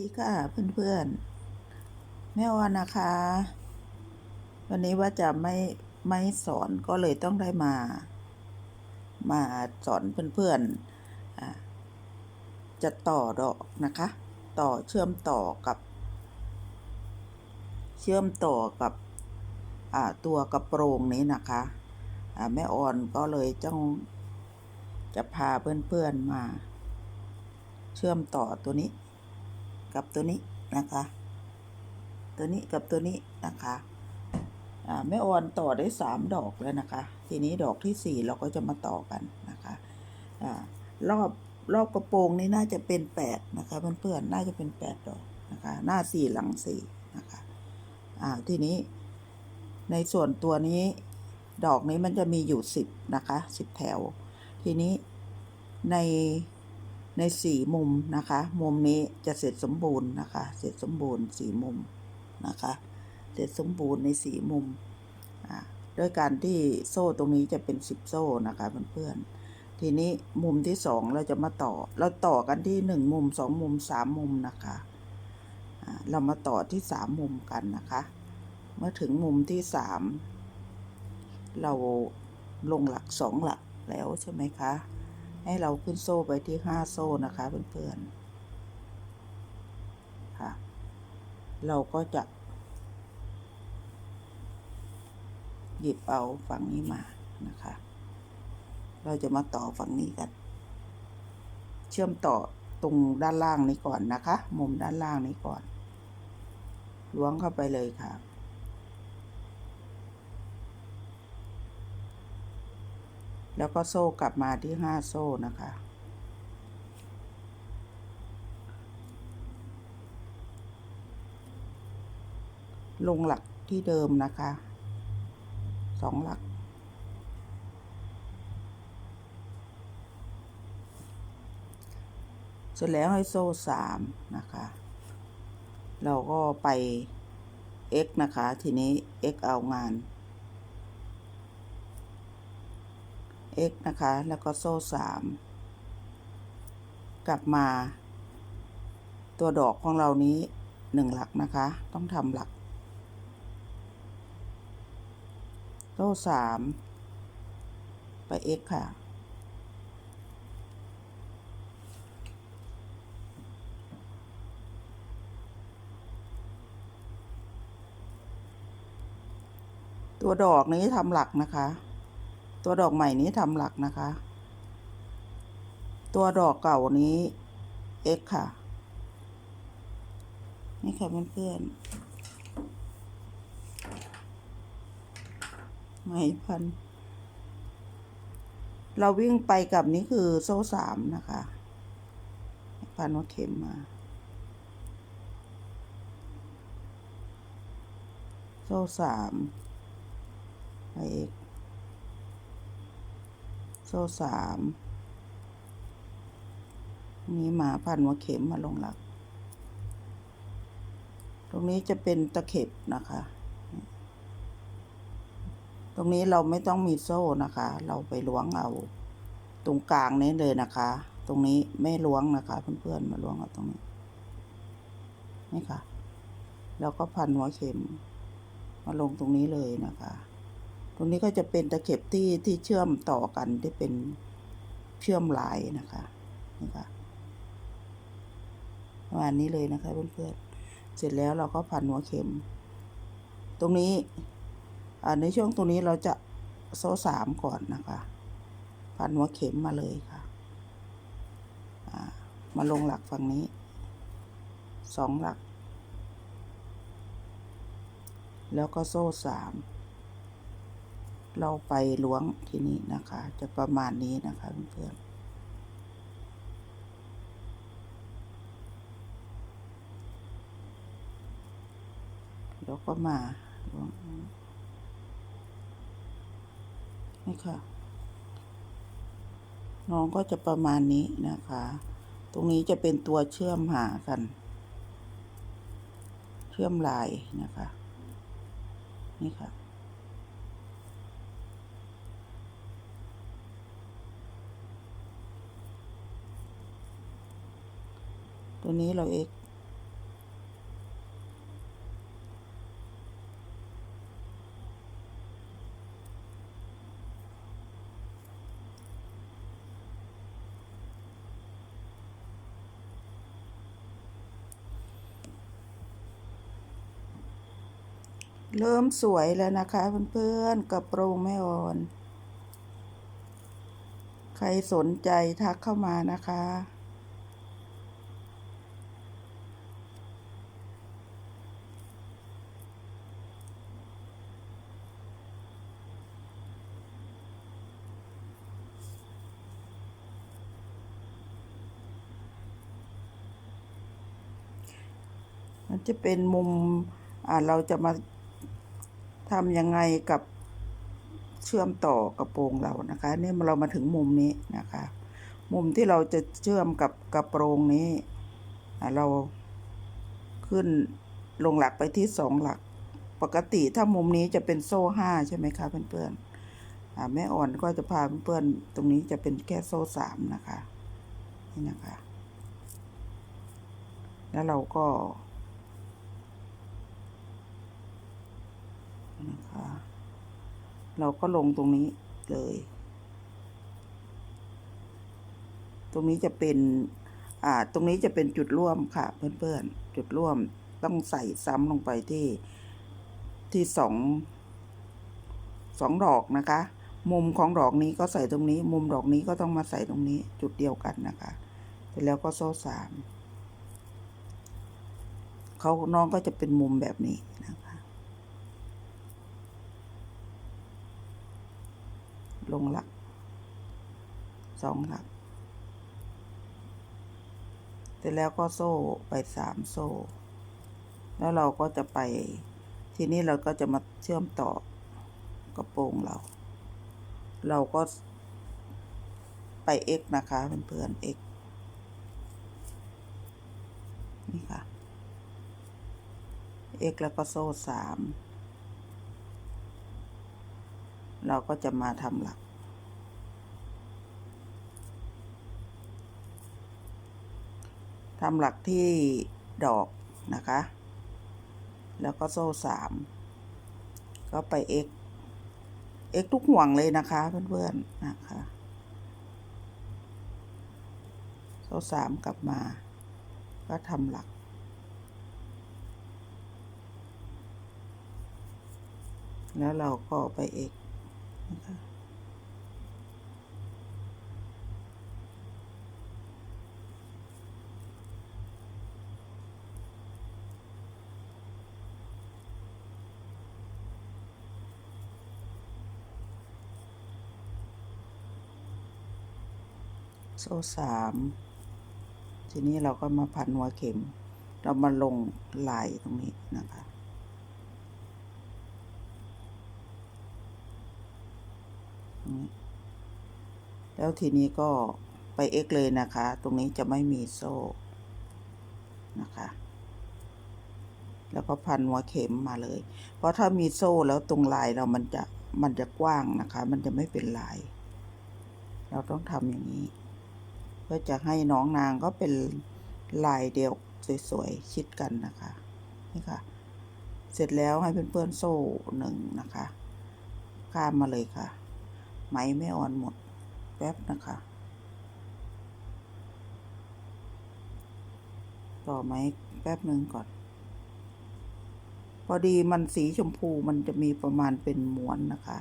ดีค่ะเพื่อนๆแม่ออนนะคะ วันนี้ว่าจะไม่ไม่สอนก็เลยต้องได้มา มาสอนเพื่อนๆอ่าจะต่อดอกนะคะ ต่อเชื่อมต่อกับ เชื่อมต่อกับตัวกระโปรงนี้นะคะแม่ออนก็เลยต้องจะพาเพื่อนๆมา เชื่อมต่อตัวนี้ กับตัวนี้นะคะ ตัวนี้กับตัวนี้นะคะแม่ออนต่อได้สามดอกแล้วนะคะ ทีนี้ดอกที่สี่เราก็จะมาต่อกันนะคะอรอบรอบกระโปรงนี้น่าจะเป็นแปดนะคะเพื่อนๆน่าจะเป็นแปดดอกนะคะ หน้าสี่หลังสี่นะคะอ่าทีนี้ในส่วนตัวนี้ดอกนี้มันจะมีอยู่สิบนะคะสิบแถว ทีนี้ใน ในสี่มุมนะคะ มุมนี้จะเสร็จสมบูรณ์นะคะ เสร็จสมบูรณ์สี่มุมนะคะ เสร็จสมบูรณ์ในสี่มุมอ่าด้วยการที่โซ่ตรงนี้จะเป็นสิบโซ่นะคะเพื่อนๆทีนี้มุมที่สองเราจะมาต่อ เราต่อกันที่หนึ่งมุมสองมุมสามมุมนะคะอ่าเรามาต่อที่สามมุมกันนะคะ เมื่อถึงมุมที่สามเราลงหลักสองหลักแล้วใช่ไหมคะ ให้เราขึ้นโซ่ไปที่ห้าโซ่นะคะเพื่อนๆค่ะ เราก็จะ หยิบเอาฝั่งนี้มานะคะ เราจะมาต่อฝั่งนี้กัน เชื่อมต่อตรงด้านล่างนี้ก่อนนะคะ มุมด้านล่างนี้ก่อนล้วงเข้าไปเลยค่ะ แล้วก็โซ่กลับมาที่ห้าโซ่นะคะ ลงหลักที่เดิมนะคะสองหลัก เสร็จแล้วให้โซ่สามนะคะ เราก็ไป x นะคะ ทีนี้ x เอางาน x นะคะ แล้วก็โซ่สามกลับมา ตัวดอกของเรานี้หนึ่งหลักนะคะ ต้องทำหลัก โซ่สามไป x ค่ะ ตัวดอกนี้ทำหลักนะคะ ตัวดอกใหม่นี้ทำหลักนะคะ ตัวดอกเก่านี้ x ค่ะ นี่ค่ะเพื่อนๆไหมพัน เราวิ่งไปกับนี้คือโซ่สามนะคะพันว่าเข็มมาโซ่สามไปเอก ซ่สามนี้มาพันหัวเข็มมาลงหลัก ตรงนี้จะเป็นตะเข็บนะคะ ตรงนี้เราไม่ต้องมีโซ่นะคะ เราไปล้วงเอาตรงกลางนี้เลยนะคะ ตรงนี้ไม่ล้วงนะคะ เพื่อนๆมาล้วงเอาตรงนี้ นี่ค่ะ แล้วก็พันหัวเข็ม มาลงตรงนี้เลยนะคะ ตรงนี้ก็จะเป็นตะเข็บที่ที่เชื่อมต่อกันที่เป็นเชื่อมลายนะคะนี่ค่ะประมาณนี้เลยนะคะเพื่อนๆเสร็จแล้วเราก็พันหัวเข็ม ตรงนี้ในช่วงตรงนี้เราจะโซ่สามก่อนนะคะ พันหัวเข็มมาเลยค่ะมาลงหลักฝั่งนี้สองหลัก แล้วก็โซ่สาม เราไปล้วงที่นี่นะคะ จะประมาณนี้นะคะเพื่อนๆแล้วก็มาล้วงนี่ค่ะ น้องก็จะประมาณนี้นะคะ ตรงนี้จะเป็นตัวเชื่อมหากัน เชื่อมลายนะคะ นี่ค่ะ ตัวนี้เรา x เริ่มสวยแล้วนะคะเพื่อนๆกระโปรงไม่อ่อน ใครสนใจทักเข้ามานะคะ มันจะเป็นมุมเราจะมาทำยังไงกับเชื่อมต่อกระโปรงเรานะคะนี่เรามาถึงมุมนี้นะคะ มุมที่เราจะเชื่อมกับกระโปรงนี้เราขึ้นลงหลักไปที่สองหลัก ปกติถ้ามุมนี้จะเป็นโซ่ห้าใช่ไหมคะเพื่อนๆอ่าแม่อ่อนก็จะพาเพื่อนๆตรงนี้จะเป็นแค่โซ่สามนะคะนี่นะคะ แล้วเราก็ นะคะเราก็ลงตรงนี้เลย ตรงนี้จะเป็น อ่า ตรงนี้จะเป็นจุดร่วมค่ะ เพื่อนๆ จุดร่วมต้องใส่ซ้ำลงไปที่ที่สองสองดอกนะคะ มุมของดอกนี้ก็ใส่ตรงนี้ มุมดอกนี้ก็ต้องมาใส่ตรงนี้ จุดเดียวกันนะคะ เสร็จแล้วก็โซ่สามเขาน้องก็จะเป็นมุมแบบนี้นะคะ ลงหลักสองหลัก เสร็จแล้วก็โซ่ไปสามโซ่ แล้วเราก็จะไป ทีนี้เราก็จะมาเชื่อมต่อกระโปรงเรา เราก็ไป x นะคะเพื่อนๆ x นี่ค่ะ x แล้วก็โซ่สามเราก็จะมาทำหลัก ทำหลักที่ดอกนะคะ แล้วก็โซ่สามก็ไป x x ทุกห่วงเลยนะคะเพื่อนๆนะคะโซ่สามกลับมา ก็ทำหลัก แล้วเราก็ไป x นะคะ โซ่สามทีนี้เราก็มาพันหัวเข็ม เรามาลงลายตรงนี้นะคะ แล้วทีนี้ก็ไป x เลยนะคะ ตรงนี้จะไม่มีโซ่นะคะ แล้วก็พันหัวเข็มมาเลย เพราะถ้ามีโซ่แล้วตรงลายเรามันจะมันจะกว้างนะคะ มันจะไม่เป็นลาย เราต้องทำอย่างนี้ เพื่อจะให้น้องนางก็เป็นลายเดียวสวยๆชิดกันนะคะนี่ค่ะ เสร็จแล้วให้เพื่อนๆโซ่หนึ่งนะคะข้ามมาเลยค่ะ ไหมไม่อ่อนหมดแป๊บนะคะ ต่อไหมแป๊บหนึ่งก่อน พอดีมันสีชมพูมันจะมีประมาณเป็นม้วนนะคะ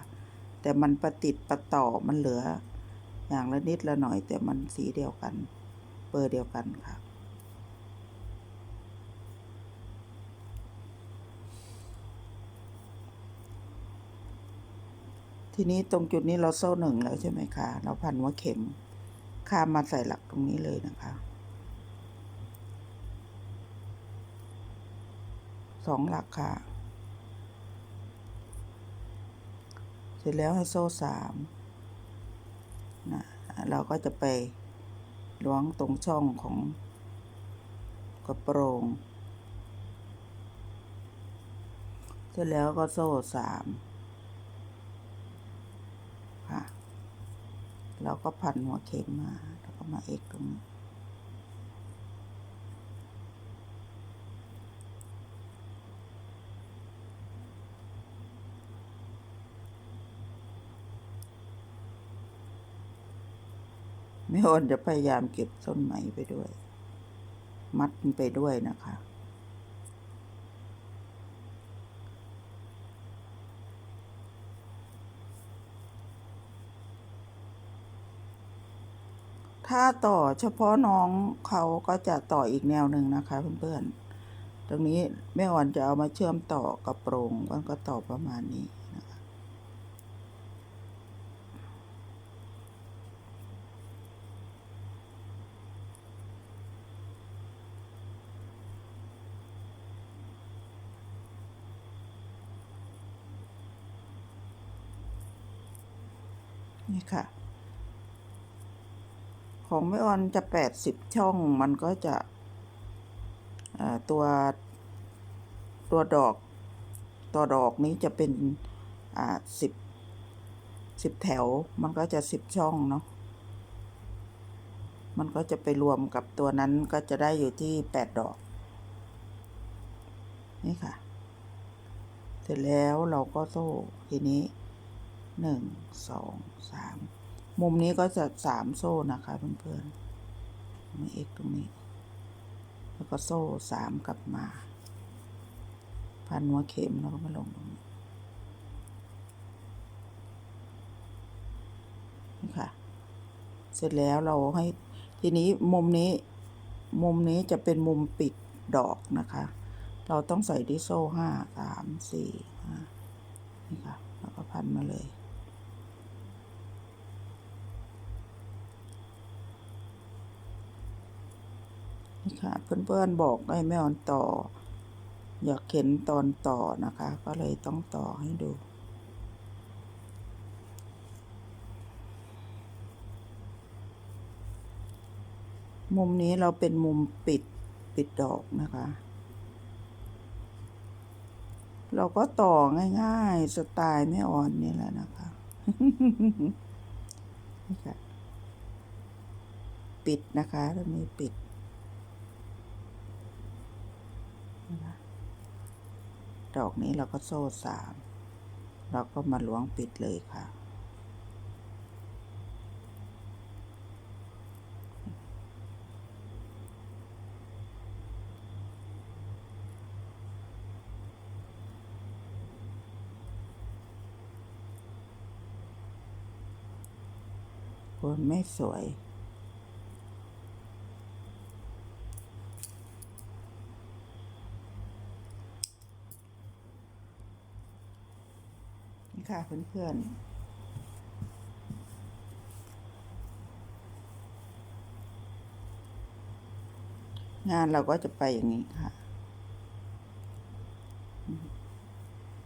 แต่มันประติดประต่อมันเหลือ อย่างละนิดละหน่อยแต่มันสีเดียวกันเบอร์เดียวกันค่ะ ทีนี้ตรงจุดนี้เราโซ่หนึ่งแล้วใช่ไหมคะเราพันว่าเข็มข้ามมาใส่หลักตรงนี้เลยนะคะสองหลักค่ะ เสร็จแล้วให้โซ่สาม เราก็จะไปล้วงตรงช่องของกระโปรงเสร็จแล้วก็โซ่สามค่ะ เราก็พันหัวเข็มมา แล้วก็มาเอ็กตรงนี้ ไม่อ่นจะพยายามเก็บต้นไม้ไปด้วย มัดไปด้วยนะคะ ถ้าต่อเฉพาะน้องเขาก็จะต่ออีกแนวหนึ่งนะคะเพื่อนๆ ตรงนี้แม่อ่อนจะเอามาเชื่อมต่อกับโปรงก็ต่อประมาณนี้ คะนี่ค่ะ ของแม่ออนจะแปดสิบช่องมันก็จะตัวตัวดอกตัวดอกนี้จะเป็นอ่าสิบสิบแถวมันก็จะสิบช่องเนาะมันก็จะไปรวมกับตัวนั้นก็จะได้อยู่ที่แปดดอก นี่ค่ะ เสร็จแล้วเราก็โซ่ทีนี้ หนึ่งสองสามมุมนี้ก็จะสามโซ่นะคะเพื่อนๆมาเอกตรงนี้ แล้วก็โซ่สามกลับมา พันหัวเข็มแล้วก็มาลงตรงนี้นี่ค่ะ เสร็จแล้วเราให้ทีนี้มุมนี้มุมนี้จะเป็นมุมปิดดอกนะคะ เราต้องใส่ที่โซ่ห้าสามสี่ห้านี่ค่ะ แล้วก็พันมาเลย นี่ค่ะเพื่อนๆบอกให้แม่ออนต่อ อยากเห็นตอนต่อนะคะ ก็เลยต้องต่อให้ดูมุมนี้เราเป็นมุมปิดปิดดอกนะคะ เราก็ต่อง่ายๆ สไตล์แม่อ่อนนี่แหละนะคะนี่ค่ะ ปิดนะคะตรงนี้ปิดนะคะ ดอกนี้เราก็โซ่สามเราก็มาล้วงปิดเลยค่ะ คนไม่สวย ค่ะเพื่อนๆงานเราก็จะไปอย่างนี้ค่ะ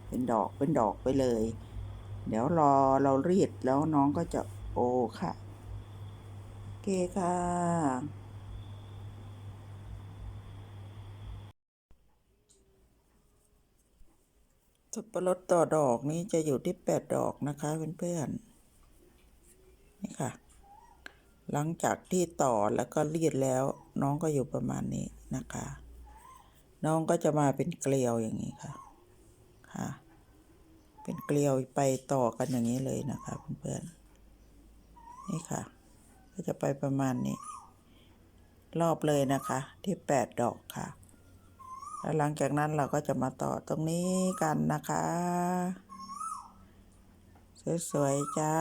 เป็นดอกเป็นดอกไปเลย เดี๋ยวรอเรารีดแล้วน้องก็จะโอค่ะ โอเคค่ะ สับปะรดต่อดอกนี้จะอยู่ที่แปดดอกนะคะเพื่อนๆนี่ค่ะ หลังจากที่ต่อแล้วก็รีดแล้วน้องก็อยู่ประมาณนี้นะคะ น้องก็จะมาเป็นเกลียวอย่างนี้ค่ะค่ะ เป็นเกลียวไปต่อกันอย่างนี้เลยนะคะเพื่อนๆนี่ค่ะ ก็จะไปประมาณนี้ รอบเลยนะคะที่แปดดอกค่ะ แล้วหลังจากนั้นเราก็จะมาต่อตรงนี้กันนะคะ สวยๆจ้า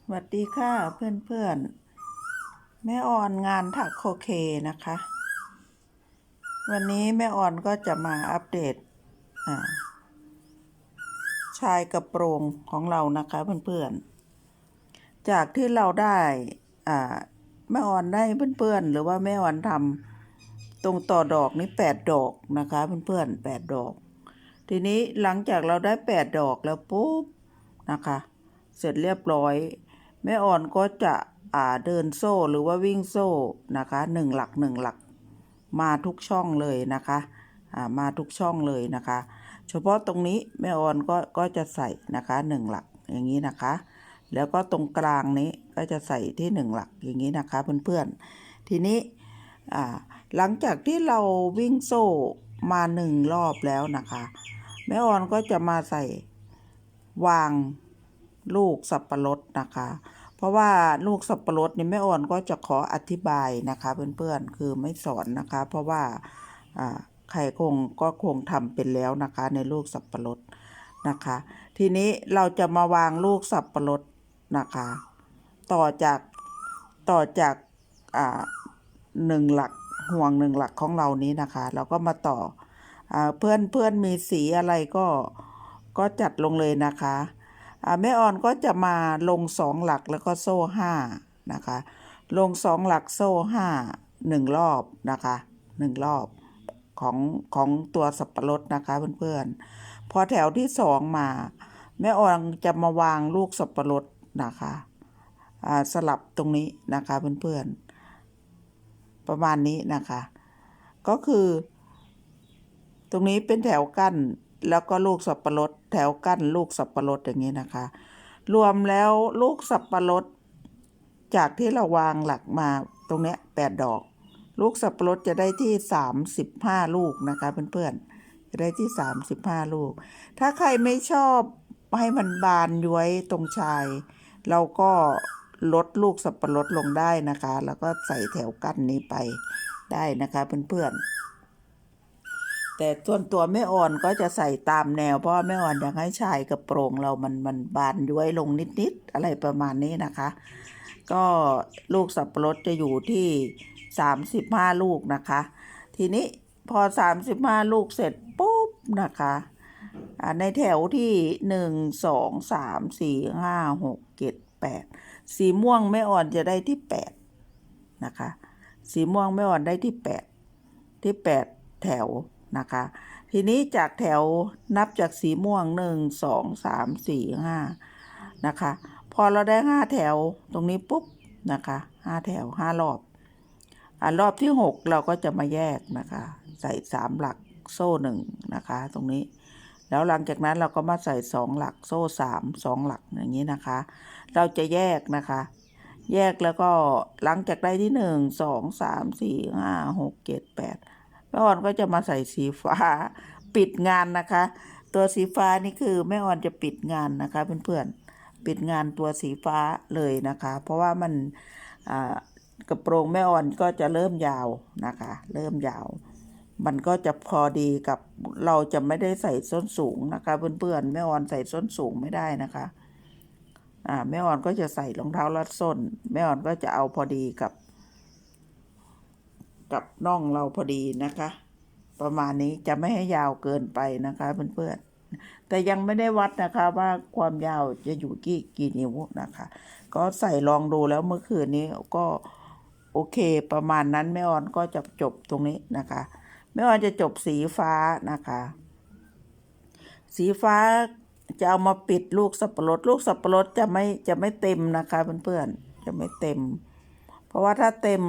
สวัสดีค่ะเพื่อนๆ แม่อ่อนงานถักโคเคนะคะ วันนี้แม่อ่อนก็จะมาอัปเดตชายกระโปรงของเรานะคะเพื่อนๆ จากที่เราได้ แม่อ่อนได้เพื่อนๆหรือว่าแม่อ่อนทำตรงต่อดอกนี้แปดดอกนะคะเพื่อนๆแปดดอก ทีนี้หลังจากเราได้แปดดอกแล้วปุ๊บนะคะ เสร็จเรียบร้อย แม่อ่อนก็จะอ่าเดินโซ่หรือว่าวิ่งโซ่นะคะหนึ่งหลักหนึ่งหลัก มาทุกช่องเลยนะคะอ่ามาทุกช่องเลยนะคะ เฉพาะตรงนี้แม่อ่อนก็ก็จะใส่นะคะหนึ่งหลักอย่างนี้นะคะ แล้วก็ตรงกลางนี้ก็จะใส่ที่หนึ่งหลักอย่างนี้นะคะเพื่อนๆ ทีนี้หลังจากที่เราวิ่งโซ่มาหนึ่งรอบแล้วนะคะ แม่ออนก็จะมาใส่วางลูกสับปะรดนะคะ เพราะว่าลูกสับปะรดนี่แม่อ่อนก็จะขออธิบายนะคะเพื่อนๆ คือไม่สอนนะคะ เพราะว่าอ่าใครคงก็คงทำเป็นแล้วนะคะในลูกสับปะรดนะคะ ทีนี้เราจะมาวางลูกสับปะรด นะคะ ต่อจากต่อจากอ่าหนึ่งหลักห่วงหนึ่งหลักของเรานี้นะคะ เราก็มาต่ออาเพื่อนเพื่อนมีสีอะไรก็ก็จัดลงเลยนะคะอ่าแม่ออนก็จะมาลงสองหลักแล้วก็โซ่ห้านะคะ ลงสองหลักโซ่ห้าหนึ่งรอบนะคะหนึ่งรอบของของตัวสับปะรดนะคะเพื่อนๆพอแถวที่สองมา แม่ออนจะมาวางลูกสับปะรด นะคะสลับตรงนี้นะคะเพื่อนๆประมาณนี้นะคะ ก็คือ ตรงนี้เป็นแถวกั้นแล้วก็ลูกสับปะรดแถวกั้นลูกสับปะรดอย่างนี้นะคะ รวมแล้วลูกสับปะรดจากที่เราวางหลักมาตรงเนี้ยแปดดอก ลูกสับปะรดจะได้ที่สามสิบห้าลูกนะคะเพื่อนๆจะได้ที่สามสิบห้าลูก ถ้าใครไม่ชอบให้มันบานย้วยตรงชาย เราก็ลดลูกสับปะรดลงได้นะคะ แล้วก็ใส่แถวกั้นนี้ไปได้นะคะเพื่อนๆแต่ส่วนตัวแม่อ่อนก็จะใส่ตามแนว เพราะแม่อ่อนอยากให้ชายกระโปรงเรามันมันบานย้วยลงนิดๆอะไรประมาณนี้นะคะ ก็ลูกสับปะรดจะอยู่ที่35 ลูกนะคะ ทีนี้พอ 35 ลูกเสร็จปุ๊บนะคะ ในแถวที่1 2 3 4 5 6 7 8สีม่วงแม่อ่อนจะได้ที่8นะคะ สีม่วงแม่อ่อนได้ที่8ที่8แถวนะคะ ทีนี้จากแถวนับจากสีม่วง1 2 3 4 5นะคะ พอเราได้ห้าแถวตรงนี้ปุ๊บนะคะห้าแถวห้ารอบอ่ารอบที่หกเราก็จะมาแยกนะคะ ใส่สามหลักโซ่หนึ่งนะคะ ตรงนี้ แล้วหลังจากนั้นเราก็มาใส่สองหลักโซ่สามสองหลักอย่างนี้นะคะ เราจะแยกนะคะ แยกแล้วก็หลังจากได้ที่หนึ่งสองสามสี่ห้าหกเจ็ดแปดแม่ออนก็จะมาใส่สีฟ้าปิดงานนะคะ ตัวสีฟ้านี่คือแม่ออนจะปิดงานนะคะเพื่อนๆปิดงานตัวสีฟ้าเลยนะคะ เพราะว่ามันกระโปรงแม่ออนก็จะเริ่มยาวนะคะ เริ่มยาว มันก็จะพอดีกับเราจะไม่ได้ใส่ส้นสูงนะคะ เพื่อนๆแม่อ่อนใส่ส้นสูงไม่ได้นะคะ อ่าแม่อ่อนก็จะใส่รองเท้ารัดส้น แม่อ่อนก็จะเอาพอดีกับ กับน่องเราพอดีนะคะ ประมาณนี้จะไม่ให้ยาวเกินไปนะคะเพื่อนๆแต่ยังไม่ได้วัดนะคะว่าความยาวจะอยู่กี่กี่นิ้วนะคะ ก็ใส่ลองดูแล้วเมื่อคืนนี้ก็โอเคประมาณนั้นแม่ออนก็จะจบตรงนี้นะคะ แม่ออนจะจบสีฟ้านะคะ สีฟ้าจะเอามาปิดลูกสับปะรด ลูกสับปะรดจะไม่จะไม่เต็มนะคะเพื่อนๆจะไม่เต็ม เพราะว่าถ้าเต็ม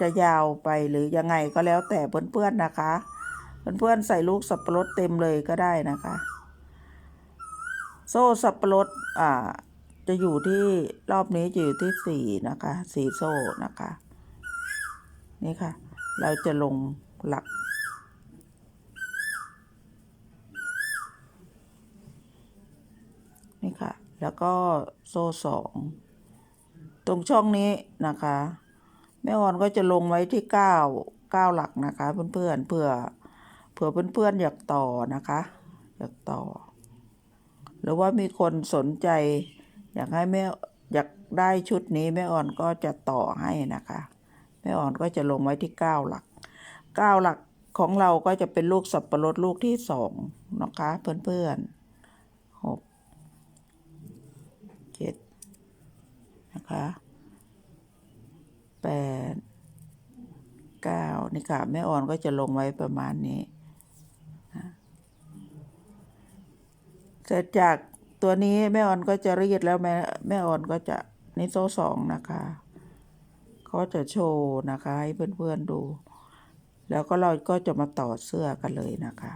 จะยาวไปหรือยังไงก็แล้วแต่เพื่อนๆนะคะ เพื่อนๆใส่ลูกสับปะรดเต็มเลยก็ได้นะคะ โซ่สับปะรดอ่าจะอยู่ที่รอบนี้จะอยู่ที่สี่นะคะสีโซ่นะคะ นี่ค่ะ เราจะลงหลัก นี่ค่ะ แล้วก็โซ่สองตรงช่องนี้นะคะแม่ออนก็จะลงไว้ที่เก้าเก้าหลักนะคะเพื่อนๆเพื่อเผื่อเพื่อนๆอยากต่อนะคะ อยากต่อ หรือว่ามีคนสนใจอยากให้แม่อยากได้ชุดนี้แม่อ่อนก็จะต่อให้นะคะแม่อ่อนก็จะลงไว้ที่เก้าหลักเก้าหลักของเราก็จะเป็นลูกสับปะรดลูกที่สองนะคะเพื่อนๆหกเจ็ด นะคะแปดเก้านี่ค่ะแม่อ่อนก็จะลงไว้ประมาณนี้เสร็จจากตัวนี้แม่ออนก็จะรีดแล้วแม่แม่ออนก็จะนี่โซ่สองนะคะเขาจะโชว์นะคะให้เพื่อนๆดู แล้วก็เราก็จะมาต่อเสื้อกันเลยนะคะ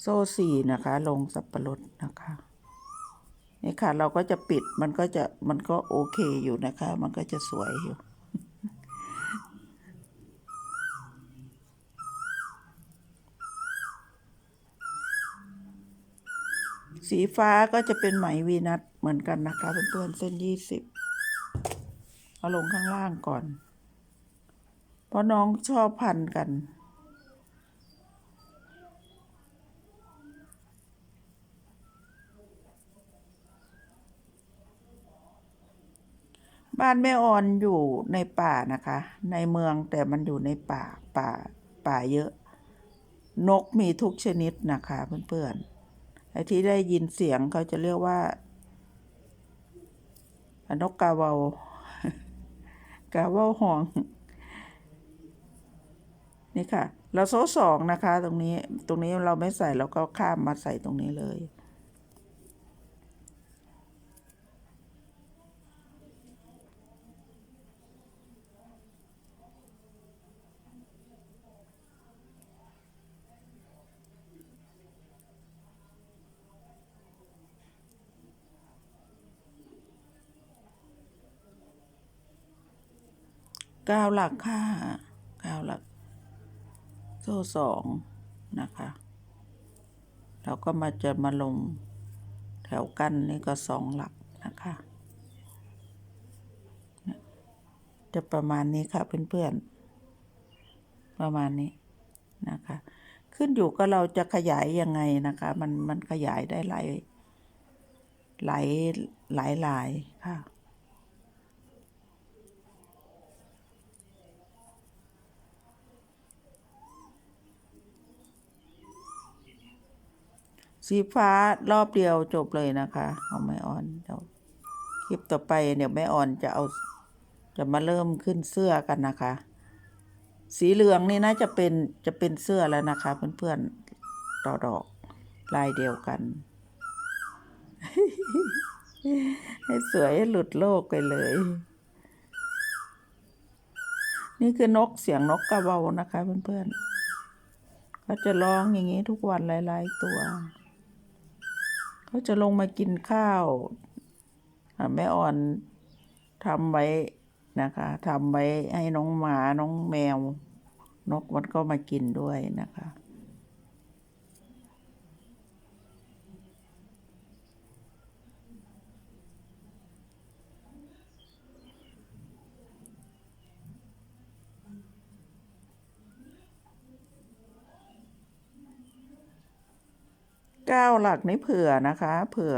โซ่สี่นะคะ ลงสับปะรดนะคะ นี่ค่ะเราก็จะปิดมันก็จะมันก็โอเคอยู่นะคะ มันก็จะสวยอยู่สีฟ้าก็จะเป็นไหมวีนัทเหมือนกันนะคะเพื่อนๆเส้นยี่สิบเอาลงข้างล่างก่อน เพราะน้องชอบพันกัน บ้านแม่ออนอยู่ในป่านะคะ ในเมืองแต่มันอยู่ในป่าป่าป่าเยอะ นกมีทุกชนิดนะคะเพื่อนๆไอ้ที่ได้ยินเสียงเขาจะเรียกว่านกกาเวากาเวาหองนี่ค่ะ เราโซ่สองนะคะ ตรงนี้ตรงนี้เราไม่ใส่เราก็ข้ามมาใส่ตรงนี้เลย ก้าหลักค่ะเก้าหลัก โซ่สองนะคะเราก็มาจะมาลงแถวกั้นนี่ก็สองหลักนะคะจะประมาณนี้ค่ะเพื่อนๆประมาณนี้นะคะ ขึ้นอยู่ก็เราจะขยายยังไงนะคะ มันมันขยายได้หลายหลายหลายลายค่ะ สีฟ้ารอบเดียวจบเลยนะคะของแม่อ่อนเดี๋ยวคลิปต่อไปเดี๋ยวแม่อ่อนจะเอาจะมาเริ่มขึ้นเสื้อกันนะคะ สีเหลืองนี่น่าจะเป็นจะเป็นเสื้อแล้วนะคะ เพื่อนๆต่อดอกลายเดียวกัน ให้สวยให้หลุดโลกไปเลย นี่คือนกเสียงนกกระเบานะคะ เพื่อนๆเขาจะร้องอย่างนี้ทุกวันหลาย ๆ ตัว เขาจะลงมากินข้าวแม่อ่อนทำไว้นะคะทำไว้ให้น้องหมาน้องแมวนกมันก็มากินด้วยนะคะ เก้าหลักนี่เผื่อนะคะ เผื่อ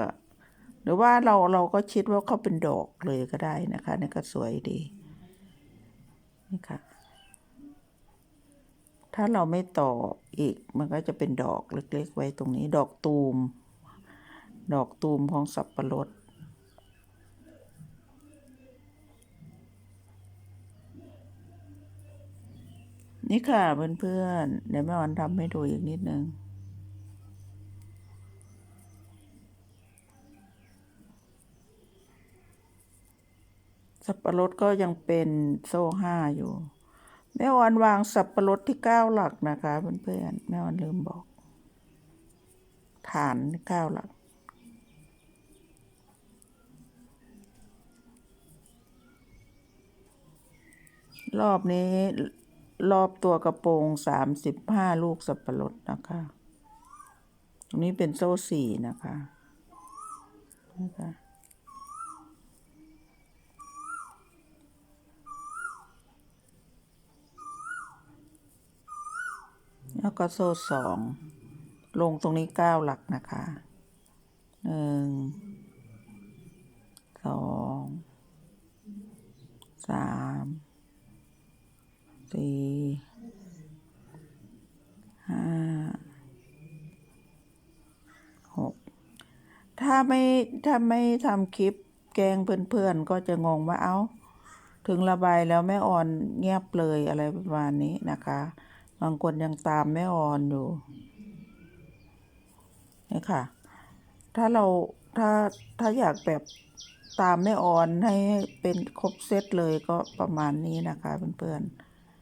หรือว่าเราเราก็คิดว่าเขาเป็นดอกเลยก็ได้นะคะนี่ก็สวยดีนี่ค่ะ ถ้าเราไม่ต่ออีกมันก็จะเป็นดอกเล็กๆ ไว้ตรงนี้ ดอกตูม ดอกตูมของสับปะรดนี่ค่ะเพื่อนๆเดี๋ยวแม่วันทำให้ดูอีกนิดนึง สับปะรดก็ยังเป็นโซ่ห้าอยู่ แม่ออนวางสับปะรดที่เก้าหลักนะคะเพื่อนๆแม่ออนลืมบอก ฐานเก้าหลัก รอบนี้รอบตัวกระโปรงสามสิบห้าลูกสับปะรดนะคะ ตรงนี้เป็นโซ่สี่นะคะนะคะ แล้วก็โซ่สอง ลงตรงนี้เก้าหลักนะคะหนึ่งสองสามสี่ห้าหกถ้าไม่ถ้าไม่ทำคลิปแกงเพื่อนๆ ก็จะงงว่าเอา้า ถึงระบายแล้วแม่อ่อนเงียบเลยอะไรประมาณนี้นะคะ บางคนยังตามแม่ออนอยู่นี่ค่ะ ถ้าเราถ้าถ้าอยากแบบตามแม่ออนให้เป็นครบเซตเลยก็ประมาณนี้นะคะเพื่อน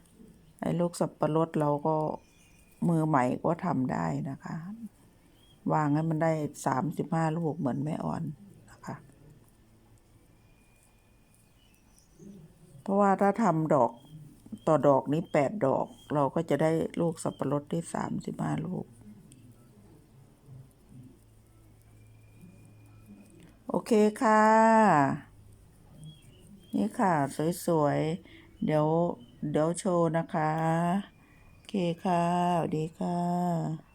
ๆไอ้ลูกสับปะรดเราก็มือใหม่ก็ทำได้นะคะ วางให้มันได้สามสิบห้าลูกเหมือนแม่ออนนะคะ เพราะว่าถ้าทำดอก ต่อดอกนี้แปดดอก เราก็จะได้ลูกสับปะรดได้สามสิบห้าลูก โอเคค่ะ นี่ค่ะ สวยๆ เดี๋ยว เดี๋ยวโชว์นะคะ โอเคค่ะสวัสดีค่ะ